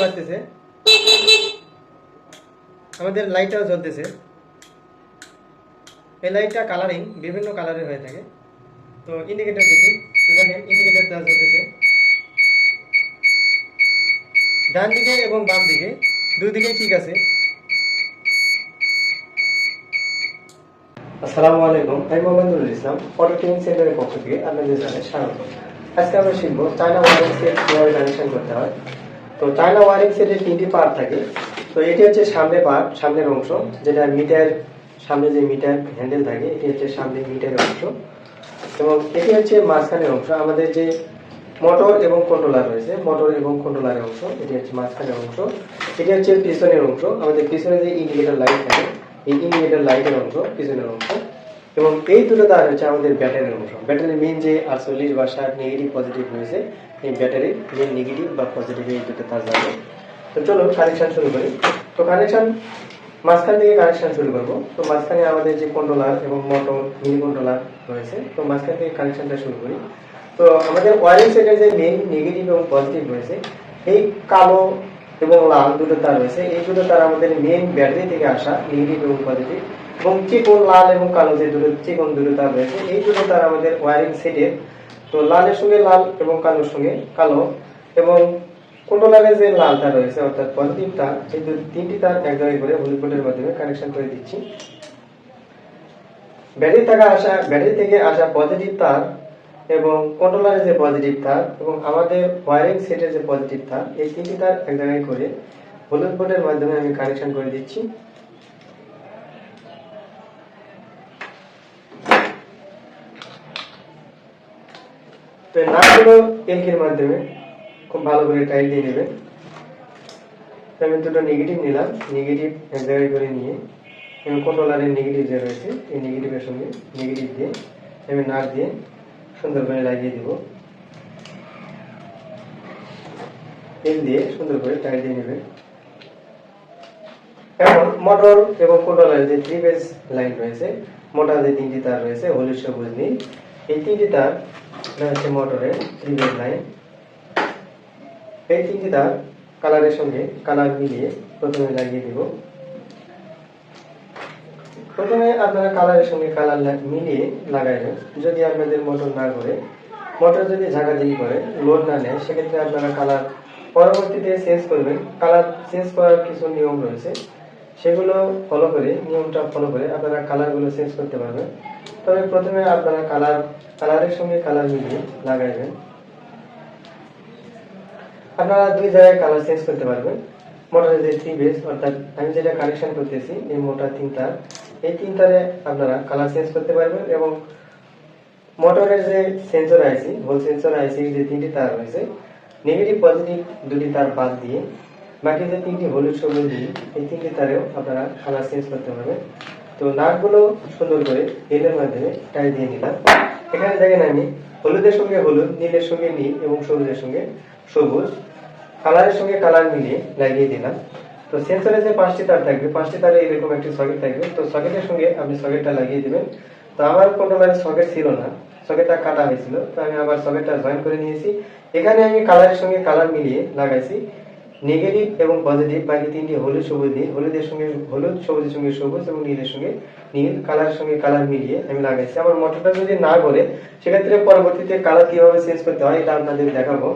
বাজতেছে আমাদের লাইটটাও জ্বলতেছে। এই লাইটটা কালারিং বিভিন্ন কালারের হয়ে থাকে। তো ইন্ডিকেটর দেখি। দেখেন ইন্ডিকেটরটা জ্বলতেছে। ডান দিকে এবং বাম দিকে, দুই দিকেই ঠিক আছে। আসসালামু আলাইকুম, আমি মোহাম্মদুল ইসলাম অটো ট্রেনিং সেন্টারের পক্ষ থেকে আপনাদের জানাই স্বাগত। আজকে আমরা শিখব চায়না ওয়ারিং কীভাবে কানেকশন করতে হয়। তো চায়না ওয়ারিং সেটের তিনটি পার্ট থাকে। তো এটি হচ্ছে সামনে পার্ট সামনের অংশ, যেটা মিটার, সামনে যে মিটার হ্যান্ডেল থাকে, এটি হচ্ছে সামনে মিটারের অংশ। এবং এটি হচ্ছে মাঝখানের অংশ। আমাদের যে মোটর এবং কন্ট্রোলার রয়েছে মোটর এবং কন্ট্রোলারের অংশ, এটি হচ্ছে মাঝখানের অংশ। এটি হচ্ছে পিছনের অংশ। আমাদের পিছনে যে ইন্ডিকেটর লাইট থাকে, এই ইন্ডিকেটর লাইটের অংশ, পিছনের অংশ। এবং এই দুটো তার হচ্ছে আমাদের ব্যাটারির অংশ ব্যাটারির মেন যে আটচল্লিশ বা ষাট নেগেটিভ পজিটিভ রয়েছে এই ব্যাটারির যে নেগেটিভ বা পজিটিভ এই দুটো তার যাবে তো চলো কানেকশন শুরু করি। তো কানেকশন মাঝখান থেকে কানেকশন শুরু করব। তো মাঝখানে আমাদের যে কন্ট্রোলার এবং মোটর মিনি কন্ট্রোলার রয়েছে, তো মাঝখান থেকে কানেকশনটা শুরু করি। তো আমাদের ওয়ারিং সেটের যে মেইন নেগেটিভ এবং পজিটিভ রয়েছে, এই কালো এবং লাল দুটো তার রয়েছে। এই দুটো তার আমাদের মেইন ব্যাটারি থেকে আসা নেগেটিভ এবং পজিটিভ এবং চিকন লাল এবং কালো যে দুটো চিকন দুটো তার রয়েছে, এই দুটো তার আমাদের ওয়ারিং সেটের তো লালের সঙ্গে লাল এবং কালোর সঙ্গে কালো এবং কন্ট্রোলারে যে লাল তার রয়েছে, অর্থাৎ পজিটিভ তার, এই তিনটি তার এক জায়গায় করে হলুদ বোর্ডের মাধ্যমে কানেকশন করে দিচ্ছি। ব্যাটারি থেকে আসা, ব্যাটারি থেকে আসা পজিটিভ তার এবং কন্ট্রোলারের যে পজিটিভ তার এবং আমাদের ওয়ারিং সেটের যে পজিটিভ তার, এই তিনটি তার এক জায়গায় করে হলুদ বোর্ডের মাধ্যমে আমি কানেকশন করে দিচ্ছি। তো এই নাটগুলো এলকির মাধ্যমে খুব ভালো করে টাইট দিয়ে নেবেন। আমি দুটো নেগেটিভ নিলাম। নেগেটিভ এক জায়গায় করে নিয়ে এবং কন্ট্রোলারের নেগেটিভ যে রয়েছে, এই নেগেটিভের সঙ্গে নেগেটিভ দিয়ে আমি দিয়ে সুন্দর করে লাগিয়ে দিব। দিয়ে সুন্দর করে টাইট দিয়ে নেবেন। এখন মোটর এবং কন্ট্রোলারের যে থ্রি লাইন রয়েছে মোটর যে তিনটি তার রয়েছে, হলুদ সবুজ নীল, এই তিনটি তার এটা হচ্ছে মোটরের ফেজ লাইন এই তিনটি তার কালারের সঙ্গে কালার মিলিয়ে প্রথমে লাগিয়ে দিব। প্রথমে আপনারা কালারের সঙ্গে কালার মিলিয়ে লাগাইবেন যদি আপনাদের মোটর না করে মোটর যদি ঝাঁকাঝাঁকি করে লোড না নেয়, সেক্ষেত্রে আপনারা কালার পরবর্তীতে চেঞ্জ করবেন। কালার চেঞ্জ করার কিছু নিয়ম রয়েছে। সেগুলো ফলো করে, নিয়মটা ফলো করে, আপনারা কালারগুলো চেঞ্জ করতে পারবেন। তবে প্রথমে আপনারা কালার কালারের সঙ্গে কালার মিলিয়ে লাগাইবেন। আপনারা দুই জায়গায় কালার চেঞ্জ করতে পারবেন। মোটরের যে থ্রি বেস অর্থাৎ আমি যেটা কানেকশন করতেছি, এই মোটর তিন তার এই তিন তারে আপনারা কালার চেঞ্জ করতে পারবেন এবং মোটরের যে sensor IC Hall sensor IC যে তিনটি তার রয়েছে নেগেটিভ পজিটিভ দুটি তার বাদ দিয়ে বাকি যে তিনটি হলুদ সবুজ দিয়ে এই তিনটি তারেও আপনারা কালার চেঞ্জ করতে পারবেন। তো নাটগুলো সুন্দর করে তেলের মাধ্যমে টাই দিয়ে নিলাম। এখানে দেখেন আমি হলুদের সঙ্গে হলুদ, নীলের সঙ্গে নীল এবং সবুজের সঙ্গে সবুজ। কালারের সঙ্গে কালার মিলিয়ে লাগিয়ে দিলাম। তো সেন্সরের যে পাঁচটি তার থাকবে, পাঁচটি তারে এরকম একটি সকেট থাকবে। তো সকেটের সঙ্গে আপনি সকেটটা লাগিয়ে দেবেন। তো আমার কন্ট্রোলারে সকেট ছিল না সকেটটা কাটা হয়েছিল। তো আমি আবার সকেটটা জয়েন করে নিয়েছি। এখানে আমি কালারের সঙ্গে কালার মিলিয়ে লাগাইছি। নেগেটিভ এবং পজিটিভ বাকি তিনটি হলুদ, সবুজ, নীল। হলুদের সঙ্গে হলুদ, সবুজের সঙ্গে সবুজ এবং নীলের সঙ্গে নীল। কালারের সঙ্গে কালার মিলিয়ে আমি লাগাইছি। আমার মোটরটা যদি না করে সেক্ষেত্রে পরবর্তীতে কালার কীভাবে চেঞ্জ করতে হয়, এটা আপনাদের দেখাবো।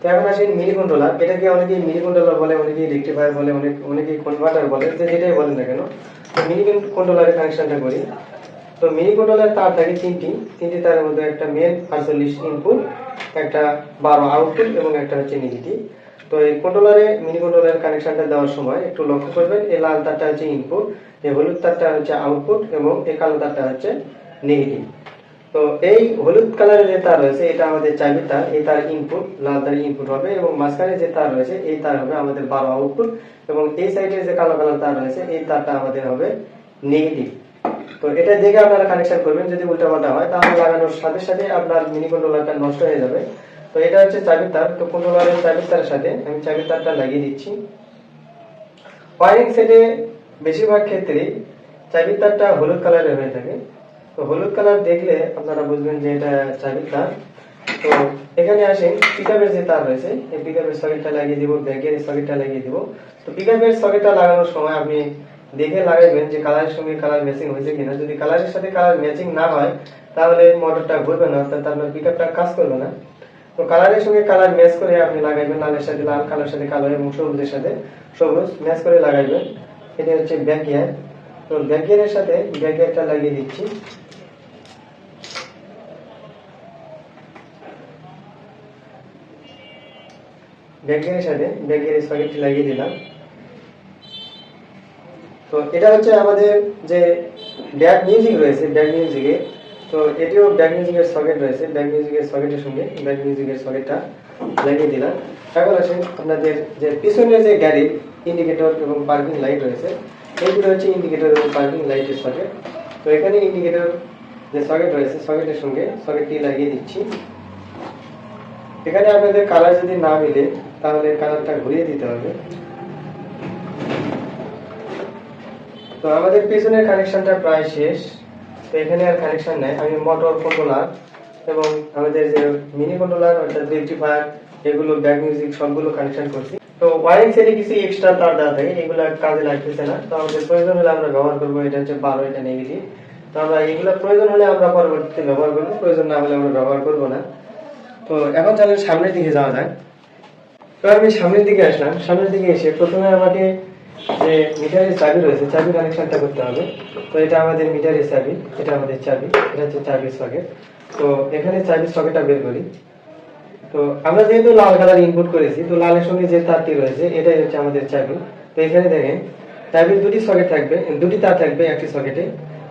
তো এখন আসেন মিনি কন্ট্রোলার এটাকে অনেকে মিনি কন্ট্রোলার বলে অনেকে রেক্টিফায়ার বলে, অনেক অনেকে কনভার্টার বলে, যে যেটাই বলেন না কেন। তো মিনি কন্ট্রোলারের কানেকশনটা করি। তো মিনি কন্ট্রোলার তার থাকে তিনটি। তিনটি তারের মধ্যে একটা মেন আটচল্লিশ ইনপুট একটা বারো আউটপুট এবং একটা হচ্ছে নেগেটিভ তো এই কন্ট্রোলারে মিনি কন্ট্রোলারের কানেকশনটা দেওয়ার সময় একটু লক্ষ্য করবেন, এই লাল তারটা হচ্ছে ইনপুট এই হলুদ তারটা হচ্ছে আউটপুট এবং এই কালো তারটা হচ্ছে নেগেটিভ তো এই হলুদ কালারের যে তার রয়েছে, এটা আমাদের চাবি তার, এই তার ইনপুট লাল তার ইনপুট হবে এবং মাঝখানে যে তার রয়েছে, এই তার হবে আমাদের বারো আউটপুট এবং এই সাইডে যে কালো কালার তার রয়েছে, এই তারটা আমাদের হবে নেগেটিভ তো এটা দেখে আপনারা কানেকশন করবেন, যদি উল্টাপাল্টা হয়, তাহলে লাগানোর সাথে সাথে আপনার মিনি কন্ট্রোলারটা নষ্ট হয়ে যাবে। তো এটা হচ্ছে চাবির তার। তো কন্ট্রোলারের চাবির তারের সাথে আমি চাবির তারটা লাগিয়ে দিচ্ছি। ওয়ারিং সেটে বেশিরভাগ ক্ষেত্রেই চাবির তারটা হলুদ কালারের হয়ে থাকে। তো হলুদ কালার দেখলে আপনারা বুঝবেন যে এটা চাবির তার। তো এখানে আসেন পিকআপের যে তার রয়েছে, এই পিকআপের সকেটটা লাগিয়ে দিব ব্যাগের সকেটটা লাগিয়ে দিব। তো পিকআপের সকেটটা লাগানোর সময় আপনি দেখে লাগাইবেন যে কালারের সঙ্গে কালার ম্যাচিং হয়েছে কিনা। যদি কালারের সাথে কালার ম্যাচিং না হয়, তাহলে মোটরটা ঘুরবে না, অর্থাৎ আপনার পিকআপটা কাজ করবে না। তো কালারের সঙ্গে কালার ম্যাচ করে আপনি লাগাইবেন লালের সাথে লাল, কালার সাথে কালো এবং সবুজের সাথে সবুজ, ম্যাচ করে লাগাইবেন। এটা হচ্ছে ব্যাক গিয়ার তো ব্যাক গিয়ারের সাথে ব্যাক গিয়ারটা লাগিয়ে দিচ্ছি। ব্যাক সাথে ব্যাক গিয়ারের লাগিয়ে দিলাম। তো এটা হচ্ছে আমাদের যে ব্যাক মিউজিক রয়েছে, ব্যাক মিউজিকে তো এটিও ব্যাক মিউজিকের সকেট রয়েছে ব্যাক মিউজিকের সকেটের সঙ্গে ব্যাক মিউজিকের সকেটটা লাগিয়ে দিলাম। এখন আসেন আপনাদের যে পিছনের যে গাড়ির ইন্ডিকেটর এবং পার্কিং লাইট রয়েছে এইগুলো হচ্ছে ইন্ডিকেটর এবং পার্কিং লাইটের সকেট তো এখানে ইন্ডিকেটর যে সকেট রয়েছে সকেটের সঙ্গে সকেটটি লাগিয়ে দিচ্ছি। এখানে আপনাদের কালার যদি না মিলে, তাহলে কালারটা ঘুরিয়ে দিতে হবে। তো আমাদের পিছনের কানেকশনটা প্রায় শেষ। তো এখানে আর কানেকশন নাই। আমি মোটর কন্ট্রোলার এবং আমাদের যে মিনি কন্ট্রোলার অর্থাৎ রেক্টিফায়ার এগুলো ব্যাক মিউজিক সবগুলো কানেকশন করছি। তো ওয়ারিং সেটে কিছু এক্সট্রা তার দেওয়া থাকে, এগুলো কাজে লাগতেছে না। তো আমাদের প্রয়োজন হলে আমরা ব্যবহার করব, এটা হচ্ছে বারো, এটা নেগেটিভ তো আমরা এগুলো প্রয়োজন হলে আমরা পরবর্তীতে ব্যবহার করব, প্রয়োজন না হলে আমরা ব্যবহার করব না। তো এখন চলেন সামনের দিকে যাওয়া যায় তো আমি সামনের দিকে আসলাম। সামনের দিকে এসে প্রথমে আমাকে যে মিটারের চাবি রয়েছে, চাবি কানেকশনটা করতে হবে। তো এটা আমাদের মিটারের চাবি, এটা আমাদের চাবি, এটা হচ্ছে চাবির সকেট। তো এখানে চাবির সকেটটা বের করি। তো আমরা যেহেতু লাল কালার ইনপুট করেছি, তো লালের সঙ্গে যে তারটি রয়েছে, এটাই হচ্ছে আমাদের চাবি। তো এখানে দেখেন, চাবির দুটি সকেট থাকবে, দুটি তার থাকবে একটি সকেটে।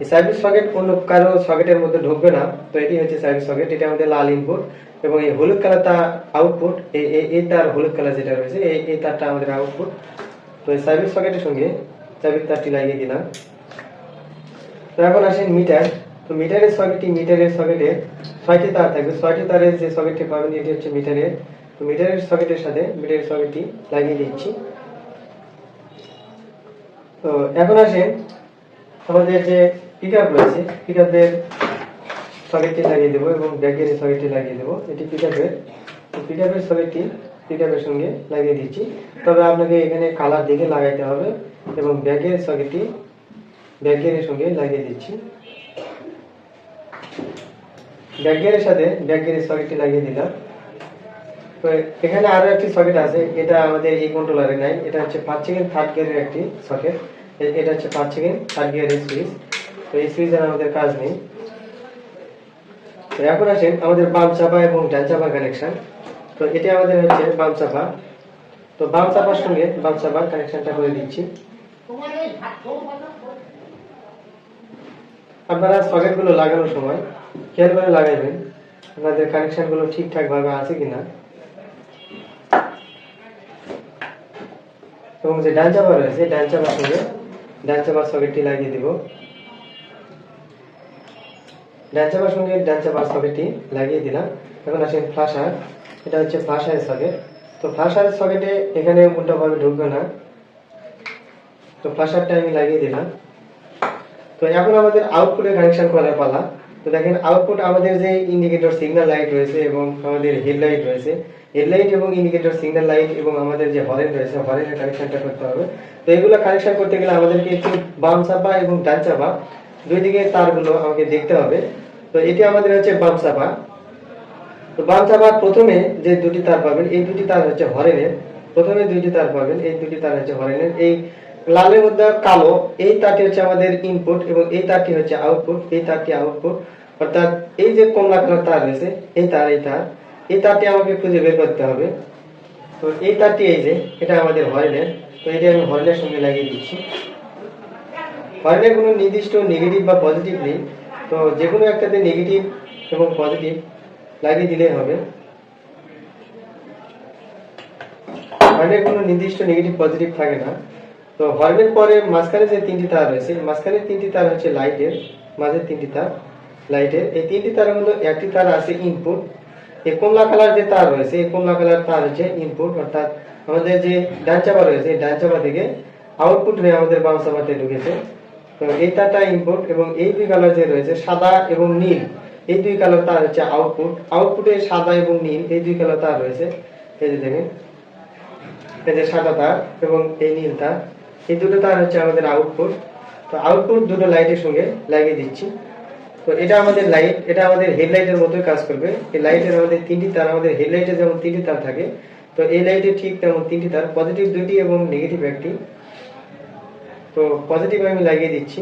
এই চাবির সকেট অন্য কারও সকেটের মধ্যে ঢুকবে না, তো এটি হচ্ছে চাবির সকেট, এটা আমাদের লাল ইনপুট এবং এই হলুদ কালার তার আউটপুট এই তার হলুদ কালার যেটা রয়েছে, এই তারটা আমাদের আউটপুট তো এই চাবির সকেটের সঙ্গে চাবির তারটি লাগিয়ে দিলাম। তো এখন আসেন মিটার। তো মিটারের সকেটটি মিটারের সকেটে ছয়টি তার থাকবে। ছয়টি তারের যে সকেটটি পাবেন, এটি হচ্ছে মিটারের তো মিটারের সকেটের সাথে মিটারের সকেটটি লাগিয়ে দিচ্ছি। তো এখন আসেন, আমাদের যে পিক আপ রয়েছে পিক আপের সকেটটি লাগিয়ে দেবো এবং ব্যাগের সকেটটি লাগিয়ে দেবো। এটি পিক আপের পিক আপের সকেটটি পিক আপের সঙ্গে লাগিয়ে দিচ্ছি। তবে আপনাকে এখানে কালার দেখে লাগাইতে হবে এবং ব্যাগের সকেটটি ব্যাগের সঙ্গে লাগিয়ে দিচ্ছি। ব্যাগের সাথে ব্যাগের সকেটটি লাগিয়ে দিলাম। তো এখানে আরও একটি সকেট আছে, এটা আমাদের এই কন্ট্রোলারে নাই, এটা হচ্ছে পাঁচ সেকেন্ড থার্ড গিয়ারের একটি সকেট এটা হচ্ছে পাঁচ সেকেন্ড থার্ড গিয়ারের সুইচ তো এই সুইচের আমাদের কাজ নেই। তো এখন আসেন আমাদের বাম চাপা এবং ডান চাপা কানেকশন তো এটা আমাদের হচ্ছে বাম চাপা। তো বাম চাপার সঙ্গে বাম চাপার কানেকশনটা করে দিচ্ছি। আপনারা সকেটগুলো লাগানোর সময় খেয়াল করে লাগাইবেন, আপনাদের কানেকশনগুলো ঠিকঠাক ভাবে আছে কিনা। এবং যে ডান চাপা রয়েছে, ডান চাপার সঙ্গে ডান চাপার সকেটটি লাগিয়ে দিব। ডান চাপার সঙ্গে ডান চাপার সকেটটি লাগিয়ে দিলাম। এখন আসেন ফ্লাশার এটা হচ্ছে ফ্লাশারের সকেট তো ফ্লাশারের সকেটে এখানে উল্টোভাবে ঢুকবে না। তো ফ্লাশারটা আমি লাগিয়ে দিলাম। তো এখন আমাদের আউটপুটে কানেকশন করার পালা। তো দেখেন আউটপুট আমাদের যে ইন্ডিকেটর সিগন্যাল লাইট রয়েছে এবং আমাদের হেডলাইট রয়েছে হেডলাইট এবং ইন্ডিকেটর সিগন্যাল লাইট এবং আমাদের যে হরেন রয়েছে হরেনের কানেকশনটা করতে হবে। তো এগুলো কানেকশন করতে গেলে আমাদেরকে একটু বাম চাপা এবং ডান চাপা, দুই দিকে তারগুলো আমাকে দেখতে হবে। তো এটি আমাদের হচ্ছে বাম চাপা। তো বাম চাপার প্রথমে যে দুটি তার পাবেন, এই দুটি তার হচ্ছে হরেনের। প্রথমে দুইটি তার পাবেন, এই দুটি তার হচ্ছে হরেনের। এই লালের মধ্যে কালো, এই তারটি হচ্ছে আমাদের ইনপুট এবং এই তারটি হচ্ছে আউটপুট এই তারটি আউটপুট অর্থাৎ এই যে কমলা কালার তার রয়েছে, এই তার এই তার, এই তারটি আমাকে খুঁজে বের করতে হবে। তো এই তারটি এই যে, এটা আমাদের হরেনের। তো এটা আমি হরেনের সঙ্গে লাগিয়ে দিচ্ছি। হরেনের কোনো নির্দিষ্ট নেগেটিভ বা পজিটিভ নেই। তো যে কোনো একটাতে নেগেটিভ এবং পজিটিভ লাগিয়ে দিলেই হবে। হর্নের কোনো নির্দিষ্ট নেগেটিভ পজিটিভ থাকে না। তো হর্নের পরে মাঝখানে যে তিনটি তার রয়েছে, মাঝখানে তিনটি তার হচ্ছে লাইটের মাঝের তিনটি তার লাইটের এই তিনটি তারের মধ্যে একটি তার আছে ইনপুট এই কমলা কালার যে তার রয়েছে, এই কমলা কালার তার হচ্ছে ইনপুট অর্থাৎ আমাদের যে ডান চাপা রয়েছে, ডান চাপা থেকে আউটপুট হয়ে আমাদের বাম ঢুকেছে। তো এই তারটা ইনপুট এবং এই দুই কালার যে রয়েছে, সাদা এবং নীল এই দুই কালো তার হচ্ছে আউটপুট আউটপুটে সাদা এবং নীল, এই দুই কালো তার রয়েছে। এই যে দেখেন, এই যে সাদা তার এবং এই নীল তার। এই দুটো তার হচ্ছে আমাদের আউটপুট তো আউটপুট দুটো লাইটের সঙ্গে লাগিয়ে দিচ্ছি। তো এটা আমাদের লাইট এটা আমাদের হেডলাইটের মতোই কাজ করবে। এই লাইটের আমাদের তিনটি তার, আমাদের হেডলাইটে যেমন তিনটি তার থাকে, তো এই লাইটে ঠিক তেমন তিনটি তার পজিটিভ দুটি এবং নেগেটিভ একটি। তো পজিটিভ আমি লাগিয়ে দিচ্ছি।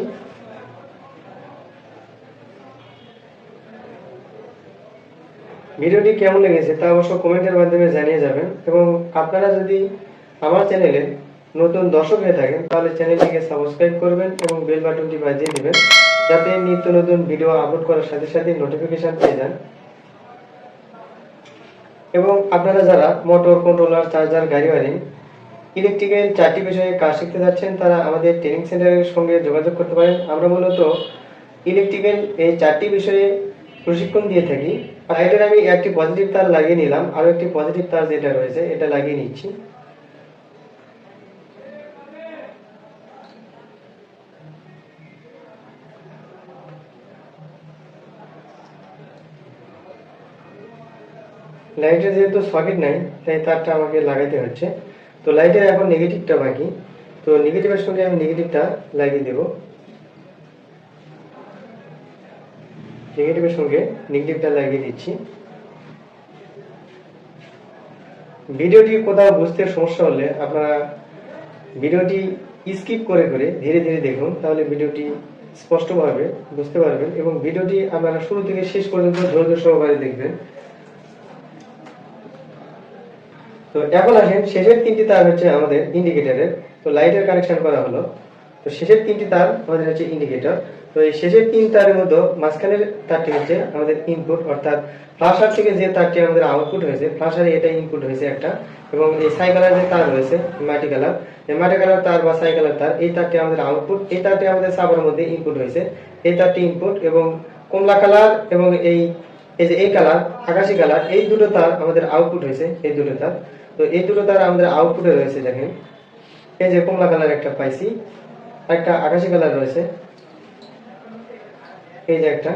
ভিডিওটি কেমন লেগেছে তা অবশ্য কমেন্টের মাধ্যমে জানিয়ে যাবেন এবং আপনারা যদি আমার চ্যানেলে নতুন দর্শক হয়ে থাকেন, তাহলে চ্যানেলটিকে সাবস্ক্রাইব করবেন এবং বেল বাটনটি বাজিয়ে দিবেন, যাতে নিত্য নতুন ভিডিও আপলোড করার সাথে সাথে নোটিফিকেশন পেয়ে যান। এবং আপনারা যারা মোটর কন্ট্রোলার চার্জার গাড়ি ওয়ারিং ইলেকট্রিক্যাল চারটি বিষয়ে কাজ শিখতে যাচ্ছেন, তারা আমাদের ট্রেনিং সেন্টারের সঙ্গে যোগাযোগ করতে পারেন। আমরা মূলত ইলেকট্রিক্যাল এই চারটি বিষয়ে প্রশিক্ষণ দিয়ে থাকি। লাইটের আমি একটি পজিটিভ তার লাগিয়ে নিলাম। আরও একটি পজিটিভ তার যেটা রয়েছে এটা লাগিয়ে নিচ্ছি। লাইটের যেহেতু সকেট নাই তাই তারটা আমাকে লাগাইতে হচ্ছে। তো লাইটের এখন নেগেটিভটা বাকি। তো নেগেটিভের সঙ্গে আমি নেগেটিভটা লাগিয়ে দেব। নেগেটিভের সঙ্গে নেগেটিভটা লাগিয়ে দিচ্ছি। ভিডিওটি কোথাও বুঝতে সমস্যা হলে আপনারা ভিডিওটি স্কিপ করে করে ধীরে ধীরে দেখুন, তাহলে ভিডিওটি স্পষ্টভাবে বুঝতে পারবেন এবং ভিডিওটি আপনারা শুরু থেকে শেষ পর্যন্ত ধৈর্য সহকারে দেখবেন। তো এখন আসেন, শেষের তিনটি তার হচ্ছে আমাদের ইন্ডিকেটরের তো লাইটের কানেকশন করা হলো। তো শেষের তিনটি তার আমাদের হচ্ছে ইন্ডিকেটর তো এই শেষের তিন তারের মধ্যে মাঝখানের তারটি হচ্ছে আমাদের ইনপুট অর্থাৎ ফ্লাশার থেকে যে তারটি আমাদের আউটপুট হয়েছে ফ্লাশারে এটা ইনপুট হয়েছে একটা, এবং এই সাইকেলের যে তার রয়েছে মাটি কালার এই মাটি কালার তার বা সাইকেলের তার, এই তারটি আমাদের আউটপুট এই তারটি আমাদের সাবার মধ্যে ইনপুট হয়েছে, এই তারটি ইনপুট এবং কমলা কালার এবং এই এই যে এই কালার আকাশি কালার এই দুটো তার আমাদের আউটপুট হয়েছে, এই দুটো তার। তো এই দুটো তার আমাদের আউটপুটে রয়েছে দেখেন, এই যে কমলা কালার একটা পাইছি, একটা আকাশি কালার রয়েছে এই যে একটা,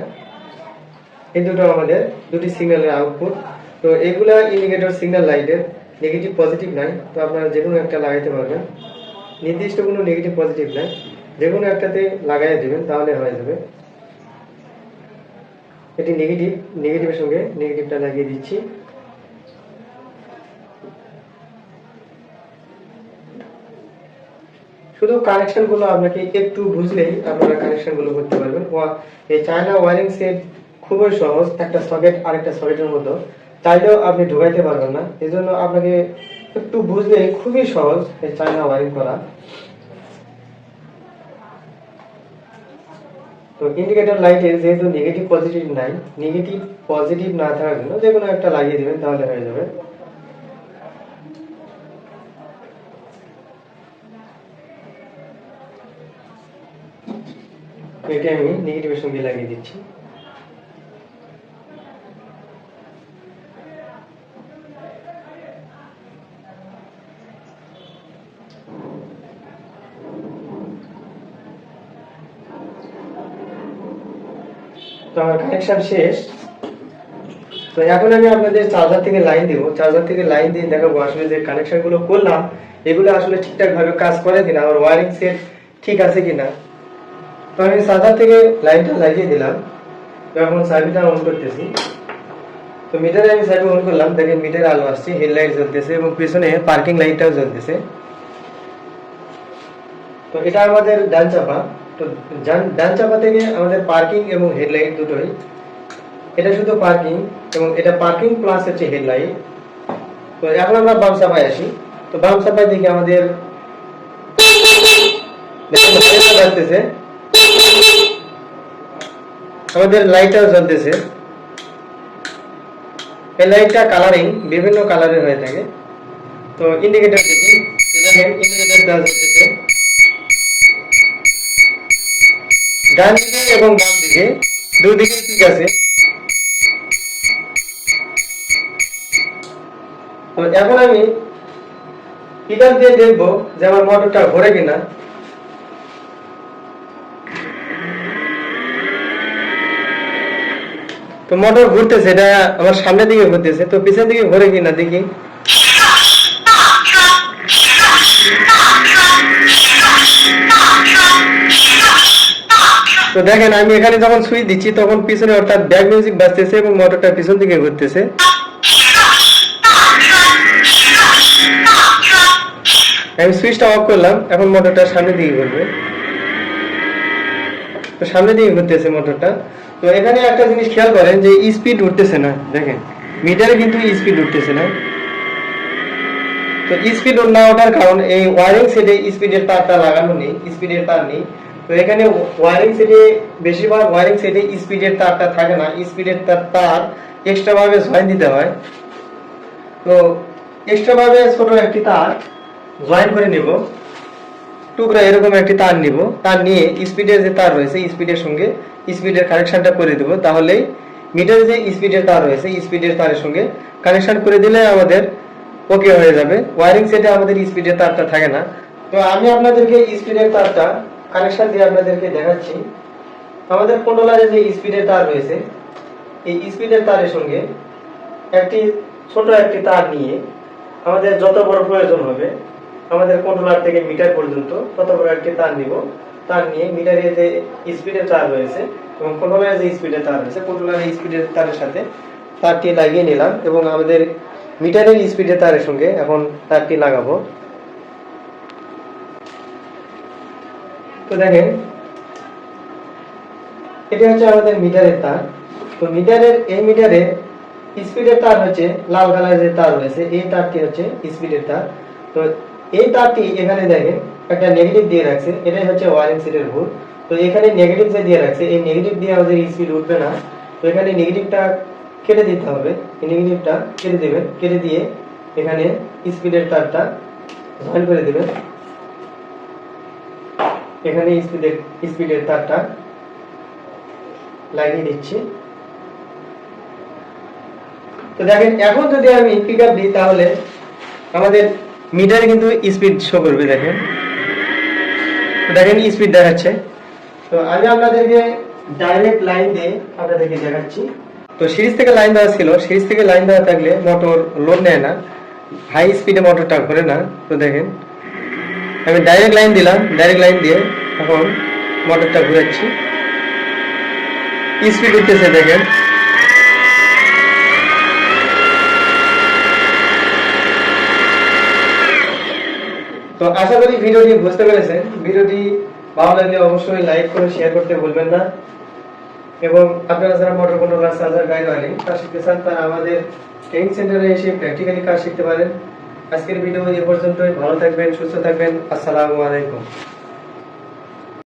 এই দুটো আমাদের, দুটি সিগন্যালের আউটপুট তো এগুলা ইন্ডিকেটর সিগন্যাল লাইটের নেগেটিভ পজিটিভ নাই। তো আপনারা যে কোনো একটা লাগাইতে পারবেন। নির্দিষ্ট কোনো নেগেটিভ পজিটিভ নাই। যে কোনো একটাতে লাগাই দেবেন, তাহলে হয়ে যাবে। এটি নেগেটিভ নেগেটিভের সঙ্গে নেগেটিভটা লাগিয়ে দিচ্ছি। শুধু কানেকশনগুলো আপনাকে একটু বুঝলেই আপনারা কানেকশনগুলো করতে পারবেন। এই চায়না ওয়ারিং সেট খুবই সহজ, একটা সকেট আরেকটা সকেটের মতো। চাইলেও আপনি ঢুকাইতে পারবেন না। এই জন্য আপনাকে একটু বুঝলেই খুবই সহজ এই চায়না ওয়ারিং করা। তো ইন্ডিকেটর লাইটের যেহেতু নেগেটিভ পজিটিভ নাই নেগেটিভ পজিটিভ না থাকার জন্য যে কোনো একটা লাগিয়ে দিবেন, তাহলে হয়ে যাবে। এটি আমি নেগেটিভের সঙ্গে লাগিয়ে দিচ্ছি। তো আমার কানেকশন শেষ। তো এখন আমি আপনাদের চার্জার থেকে লাইন দিব। চার্জার থেকে লাইন দিয়ে দেখাবো আসলে যে কানেকশনগুলো করলাম, এগুলো আসলে ঠিকঠাক ভাবে কাজ করে কিনা আমার ওয়ারিং সেট ঠিক আছে কিনা। তো আমি চার্জার থেকে লাইনটা লাগিয়ে দিলাম। তো এখন সার্ভিটা অন করতেছি। তো মিটারে আমি সার্ভি অন করলাম, দেখেন মিটারে আলো আসছে, হেডলাইট জ্বলতেছে এবং পিছনে পার্কিং লাইটটাও জ্বলতেছে। তো এটা আমাদের ডান চাপা। তো ডান- চাপা থেকে আমাদের পার্কিং এবং হেডলাইট দুটোই। এটা শুধু পার্কিং এবং এটা পার্কিং প্লাস হচ্ছে হেডলাইট। তো এখন আমরা বাম চাপায় আসি। তো বাম চাপায় দেখি আমাদের জ্বলতেছে। আমাদের লাইটটাও জ্বলতেছে। এই লাইটটা কালারিং বিভিন্ন কালারের হয়ে থাকে। তো ইন্ডিকেটর দেখি, দেখেন ইন্ডিকেটরটা জ্বলতেছে ডান দিকে এবং বাম দিকে, দুদিকে ঠিক আছে। তো এখন আমি পিকার দিয়ে দেখব যে আমার মোটরটা ঘোরে কিনা। তো মোটর ঘুরতেছে, এটা আমার সামনের দিকে ঘুরতেছে, তো পিছন দিকে ঘুরে কিনা দেখি। তো দেখেন, আমি এখানে যখন সুইচ দিচ্ছি, তখন পিছনে অর্থাৎ ব্যাক মিউজিক বাজতেছে এবং মোটরটা পিছন দিকে ঘুরতেছে। আমি সুইচটা অফ করলাম, এখন মোটরটা সামনের দিকে ঘুরবে। তো সামনের দিকে ঘুরতেছে মোটরটা। তো এখানে একটা জিনিস খেয়াল করেন যে স্পিড উঠতেছে না, দেখেন। মিটারে কিন্তু স্পিড উঠতেছে না। তো স্পিড না ওঠার কারণ এই ওয়ারিং সেটে স্পিডের তারটা লাগানো নেই স্পিডের তার নেই। তো এখানে ওয়ারিং সেটে বেশিরভাগ ওয়ারিং সেটে স্পিডের তারটা থাকে না স্পিডের তার তার এক্সট্রা ভাবে জয়েন দিতে হয়। তো এক্সট্রা ভাবে ছোট একটি তার জয়েন করে নিব। টুকরা এরকম একটি তার নিব। তার নিয়ে স্পিডের যে তার রয়েছে স্পিডের সঙ্গে স্পিডের কানেকশনটা করে দেব। তাহলেই মিটারে যে স্পিডের তার রয়েছে স্পিডের তারের সঙ্গে কানেকশন করে দিলে আমাদের ওকে হয়ে যাবে। ওয়ারিং সেটে আমাদের স্পিডের তারটা থাকে না। তো আমি আপনাদেরকে স্পিডের তারটা কানেকশন দিয়ে আপনাদেরকে দেখাচ্ছি। আমাদের কন্ট্রোলারে যে স্পিডের তার রয়েছে, এই স্পিডের তারের সঙ্গে একটি ছোট একটি তার নিয়ে আমাদের যত বড় প্রয়োজন হবে আমাদের কন্ট্রোলার থেকে মিটার পর্যন্ত বড় একটি তার নিব। তার নিয়ে মিটারে যে স্পিডের তার রয়েছে এবং কন্ট্রোলারে যে স্পিডের তার রয়েছে কন্ট্রোলারের স্পিডের তারের সাথে তারটি লাগিয়ে নিলাম এবং আমাদের মিটারের স্পিডের তারের সঙ্গে এখন তারটি লাগাবো। তো দেখেন, এটা হচ্ছে আমাদের মিটারের তার। তো মিটারের, এই মিটারে স্পিডের তার হচ্ছে লাল কালারের যে তার রয়েছে, এই তারটি হচ্ছে স্পিডের তার। তো এই তারটি এখানে দেখেন, একটা নেগেটিভ দিয়ে রাখছে, এটাই হচ্ছে ওয়ারিং সিটের ভুল তো এখানে নেগেটিভ যে দিয়ে রাখছে, এই নেগেটিভ দিয়ে আমাদের স্পিড উঠবে না। তো এখানে নেগেটিভটা কেটে দিতে হবে। এই নেগেটিভটা কেটে দেবেন, কেটে দিয়ে এখানে স্পিডের তারটা জয়েন করে দেবেন। এখানে স্পিডের স্পিডের তারটা লাগিয়ে দিচ্ছি। তো দেখেন, এখন যদি আমি পিক আপ দিই, তাহলে আমাদের মিটারে কিন্তু স্পিড শো করবে, দেখেন। দেখেন স্পিড দেখাচ্ছে। তো আমি আপনাদেরকে ডাইরেক্ট লাইন দিয়ে আপনাদেরকে দেখাচ্ছি। তো সিরিজ থেকে লাইন দেওয়া ছিল। সিরিজ থেকে লাইন দেওয়া থাকলে মোটর লোড নেয় না। হাই স্পিডে মোটরটা ঘোরে না। তো দেখেন, আমি ডাইরেক্ট লাইন দিলাম। ডাইরেক্ট লাইন দিয়ে এখন মোটরটা ঘুরাচ্ছি। স্পিড উঠতেছে, দেখেন। তো আশা করি ভিডিওটি বুঝতে পেরেছেন। ভিডিওটি ভালো লাগলে অবশ্যই লাইক করে শেয়ার করতে ভুলবেন না। এবং আপনারা যারা motor controller charger guide wiring তা শিখতে চান, তারা আমাদের ট্রেনিং সেন্টারে এসে প্র্যাকটিক্যালি কাজ শিখতে পারেন। আজকের ভিডিও এ পর্যন্তই। ভালো থাকবেন, সুস্থ থাকবেন। আসসালামু আলাইকুম।